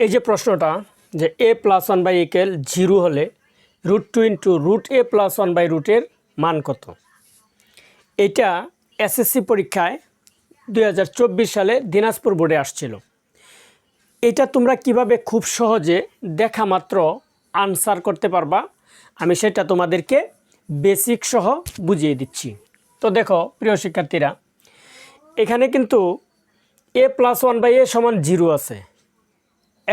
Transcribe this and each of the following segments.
এই যে প্রশ্নটা যে a plus one by equal zero হলে root two into root a plus one by রুটের মান কত? এটা এসএসসি পরীক্ষায় দু হাজার চব্বিশ সালে দিনাজপুর বোর্ডে আসছিল। এটা তোমরা কীভাবে খুব সহজে দেখা মাত্র আনসার করতে পারবা, আমি সেটা তোমাদেরকে বেসিক সহ বুঝিয়ে দিচ্ছি। তো দেখো, প্রিয় শিক্ষার্থীরা, এখানে কিন্তু a plus one by a সমান জিরো আছে।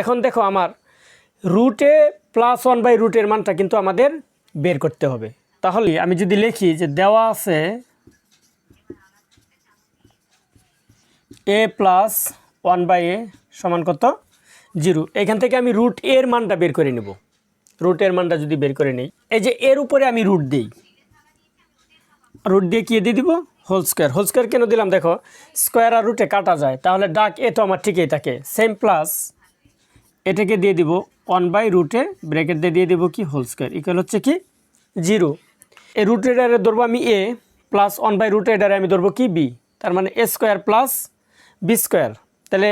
এখন দেখো আমার রুটে প্লাস ওয়ান বাই রুটের মানটা কিন্তু আমাদের বের করতে হবে। তাহলে আমি যদি লিখি যে দেওয়া আছে a plus one by a সমান কত? জিরো এখান থেকে আমি রুট এর মানটা বের করে নেব। রুটের মানটা যদি বের করে নিই, এই যে এর উপরে আমি রুট দিই। রুট দিয়ে কি দিয়ে দিব? হোল স্কোয়ার হোল স্কোয়ার কেন দিলাম? দেখো স্কোয়ার আর রুটে কাটা যায়। তাহলে ডাক এ তো আমার ঠিকই থাকে। সেম প্লাস এটাকে দিয়ে দিব ওয়ান বাই রুটে ব্র্যাকেট দিয়ে দিয়ে দিব কি হোল স্কোয়ার ইকুয়াল হচ্ছে কি জিরো এ রুট এডারে ধরবো আমি a plus one by root এডারে আমি ধরবো কি বি তার মানে a square plus b square তাহলে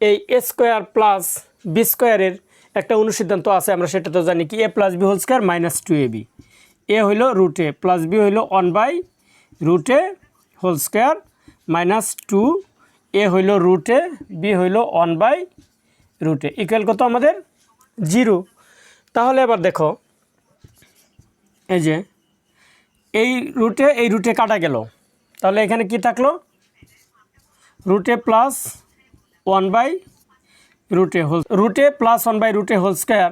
এই এ স্কোয়ার প্লাস বি স্কোয়ারের একটা অনুসিদ্ধান্ত আছে, আমরা সেটা তো জানি কি a plus b whole square minus two a b a হইল রুটে প্লাস বি হইল one by root a whole square minus two a হইল রুটে বি হইল ওয়ান বাই রুটে। ইকুয়াল কত আমাদের? জিরো। তাহলে এবার দেখো, এই যে, এই রুটে এই রুটে কাটা গেল। তাহলে এখানে কি থাকল? Root a plus one by root a whole root a plus one by root a whole square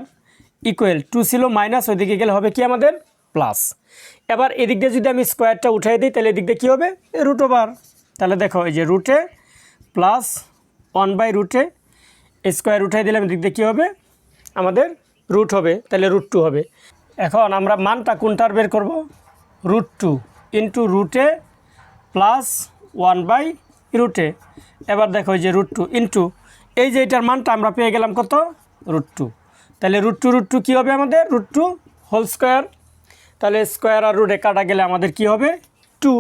equal two ছিল মাইনাস ওইদিকে গেলে হবে কি আমাদের? প্লাস এবার এদিক দিয়ে যদি আমি স্কোয়ারটা উঠাই দিই, তাহলে এদিক দিয়ে কী হবে? রুট ওভার তাহলে দেখো, এই যে root a plus one by root a square উঠাই দিলাম এদিক দিয়ে কী হবে? আমাদের রুট হবে, তাহলে রুট টু হবে। এখন আমরা মানটা কোনটার বের করব? Root two into root a plus one by root a এবার দেখো যে রুট টু ইন্টু এই যে এটার মানটা আমরা পেয়ে গেলাম কত? রুট টু তাহলে রুট টু রুট টু কী হবে আমাদের? রুট টু হোল স্কোয়ার তাহলে স্কোয়ার আর রুটে কাটা গেলে আমাদের কি হবে? টু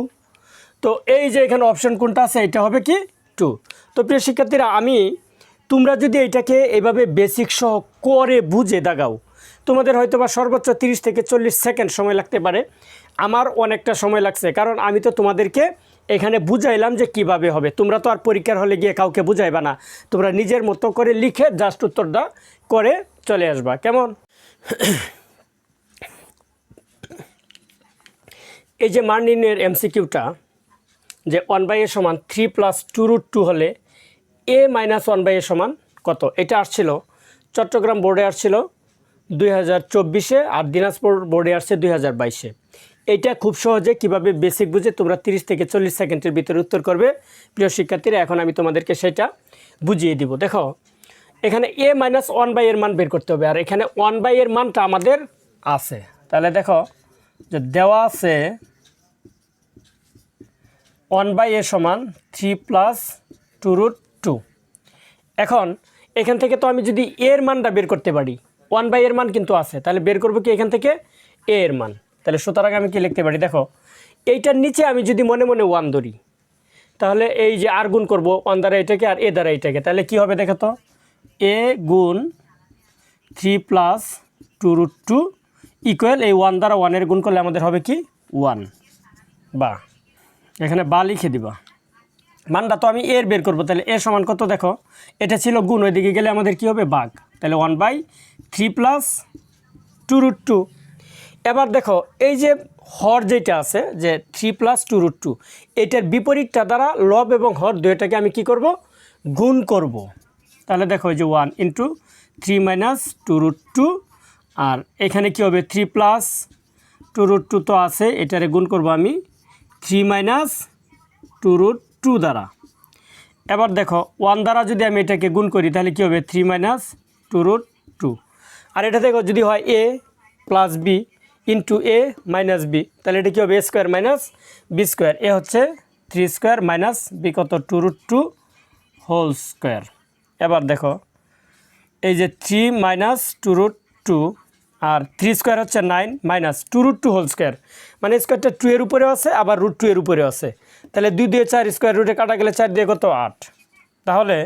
তো এই যে এখানে অপশন কোনটা আছে, এটা হবে কি? টু তো প্রিয় শিক্ষার্থীরা, আমি তোমরা যদি এটাকে এভাবে বেসিক সহ করে বুঝে দাগাও, তোমাদের হয়তো বা সর্বোচ্চ তিরিশ থেকে চল্লিশ সেকেন্ড সময় লাগতে পারে। আমার অনেকটা সময় লাগছে, কারণ আমি তো তোমাদেরকে এখানে বুঝাইলাম যে কীভাবে হবে। তোমরা তো আর পরীক্ষার হলে গিয়ে কাউকে বুঝাইবা না। তোমরা নিজের মতো করে লিখে জাস্ট উত্তরটা করে চলে আসবা। কেমন? এই যে নির্ণয়ের এমসিকিউটা যে ওয়ান বাই এ সমান three plus two root two হলে a minus one by a সমান কত? এটা আসছিল চট্টগ্রাম বোর্ডে আসছিল দুই হাজার চব্বিশে আর দিনাজপুর বোর্ডে আসছে দুই হাজার বাইশে। এইটা খুব সহজে কীভাবে বেসিক বুঝে তোমরা তিরিশ থেকে চল্লিশ সেকেন্ডের ভিতরে উত্তর করবে? প্রিয় শিক্ষার্থীরা, এখন আমি তোমাদেরকে সেটা বুঝিয়ে দিব। দেখো, এখানে এ মাইনাস ওয়ান বাই এর মান বের করতে হবে, আর এখানে ওয়ান বাই এর মানটা আমাদের আছে। তাহলে দেখো, যে দেওয়া আছে ওয়ান বাই এ সমান থ্রি প্লাস টু রুট এখন এখান থেকে তো আমি যদি এর মানটা বের করতে পারি ওয়ান বাই এর মান কিন্তু আছে, তাহলে বের করব কি এখান থেকে? এ এর মান। তাহলে সুতরাং আমি কি লিখতে পারি? দেখো, এইটার নিচে আমি যদি মনে মনে ওয়ান ধরি, তাহলে এই যে আর গুণ করব ওয়ান দ্বারা এটাকে আর এ দ্বারা এটাকে, তাহলে কি হবে দেখো তো? এ গুণ three plus two root two equal এই ওয়ান দ্বারা ওয়ানের গুণ করলে আমাদের হবে কি? ওয়ান বা, এখানে বা লিখে দিবা। মানটা তো আমি এর বের করব, তাহলে এর সমান কত দেখো? এটা ছিল গুণ, ওইদিকে গেলে আমাদের কি হবে? বাঘ। তাহলে one by three plus two root two এবার দেখো, এই যে হর যেটা আছে, যে three plus two root two এটার বিপরীতটা দ্বারা লব এবং হর দুইটাকে আমি কি করব? গুণ করব। তাহলে দেখো যে one into three minus two root two আর এখানে কি হবে? Three plus two root two তো আছে, এটারে গুণ করব আমি three minus two root two দ্বারা। এবার দেখো ওয়ান দ্বারা যদি আমি এটাকে গুণ করি, তাহলে কী হবে? Three minus two root two আর এটা দেখো, যদি হয় a plus b into a minus b তাহলে এটা কী হবে? A square minus b square a হচ্ছে থ্রি স্কোয়ার মাইনাস বি কত? Two root two whole square এবার দেখো, এই যে three minus two root two আর থ্রি স্কোয়ার হচ্ছে nine minus two root two whole square মানে স্কোয়ারটা টু এর উপরেও আছে, আবার রুট টু এর উপরেও আছে। তাহলে দুই দিয়ে চার স্কোয়ার রুটে কাটা গেলে চার দিয়ে কত? আট। তাহলে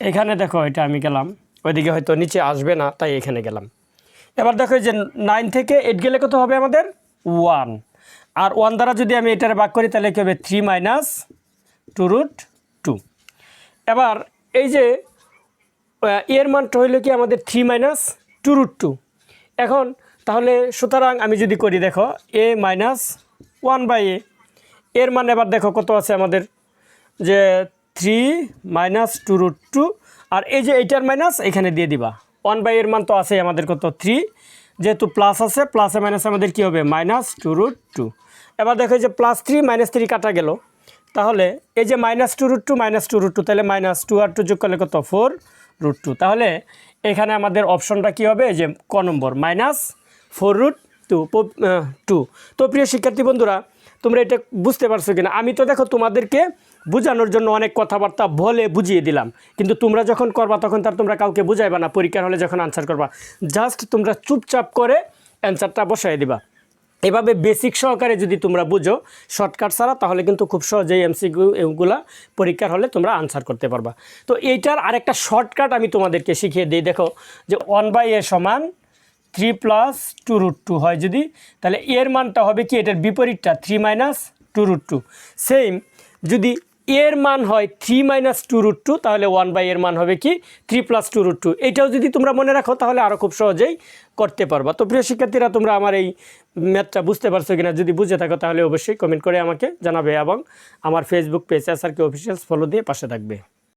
এখানে দেখো, এটা আমি গেলাম। ওইদিকে হয়তো নিচে আসবে না, তাই এখানে গেলাম। এবার দেখো যে নাইন থেকে এইট গেলে কত হবে আমাদের? ওয়ান আর ওয়ান দ্বারা যদি আমি এটার ভাগ করি, তাহলে কী হবে? Three minus two root two এবার এই যে এর মানটা হইল কি আমাদের three minus two root two এখন তাহলে সুতরাং আমি যদি করি, দেখো a minus one by a এর মান এবার দেখো কত আছে আমাদের, যে three minus two root two আর এই যে এইটার মাইনাস এখানে দিয়ে দিবা। ওয়ান বাই এর মান তো আছে আমাদের কত? থ্রি যেহেতু প্লাস আছে প্লাসে মাইনাস আমাদের কী হবে? মাইনাস টু রুট টু এবার দেখো যে প্লাস থ্রি মাইনাস থ্রি কাটা গেল। তাহলে এই যে minus two root two minus two root two তাহলে মাইনাস টু আর টু যোগ করলে কত? ফোর রুট টু তাহলে এখানে আমাদের অপশনটা কী হবে? যে ক নম্বর minus four root two two তো প্রিয় শিক্ষার্থী বন্ধুরা তোমরা এটা বুঝতে পারছ কিনা? আমি তো দেখো তোমাদেরকে বোঝানোর জন্য অনেক কথাবার্তা বলে বুঝিয়ে দিলাম। কিন্তু তোমরা যখন করবা, তখন তার তোমরা কাউকে বুঝাইবা না, পরীক্ষার হলে যখন আনসার করবা। জাস্ট তোমরা চুপচাপ করে অ্যান্সারটা বসাই দিবা। এভাবে বেসিক সহকারে যদি তোমরা বুঝো শর্টকাট ছাড়া, তাহলে কিন্তু খুব সহজেই এমসিকিউ এগুলা পরীক্ষার হলে তোমরা আনসার করতে পারবা। তো এইটার আরেকটা শর্টকাট আমি তোমাদেরকে শিখিয়ে দিই। দেখো যে ওয়ান বাই এ সমান three plus two root two হয় যদি, তাহলে এর মানটা হবে কি? এটার বিপরীতটা three minus two root two same যদি এর মান হয় three minus two root two তাহলে ওয়ান বাই এর মান হবে কি? Three plus two root two এইটাও যদি তোমরা মনে রাখো, তাহলে আরও খুব সহজেই করতে পারবা। তো প্রিয় শিক্ষার্থীরা, তোমরা আমার এই ম্যাথটা বুঝতে পারছ কিনা যদি বুঝে থাকো, তাহলে অবশ্যই কমেন্ট করে আমাকে জানাবে এবং আমার Facebook page S R K officials follow দিয়ে পাশে থাকবে।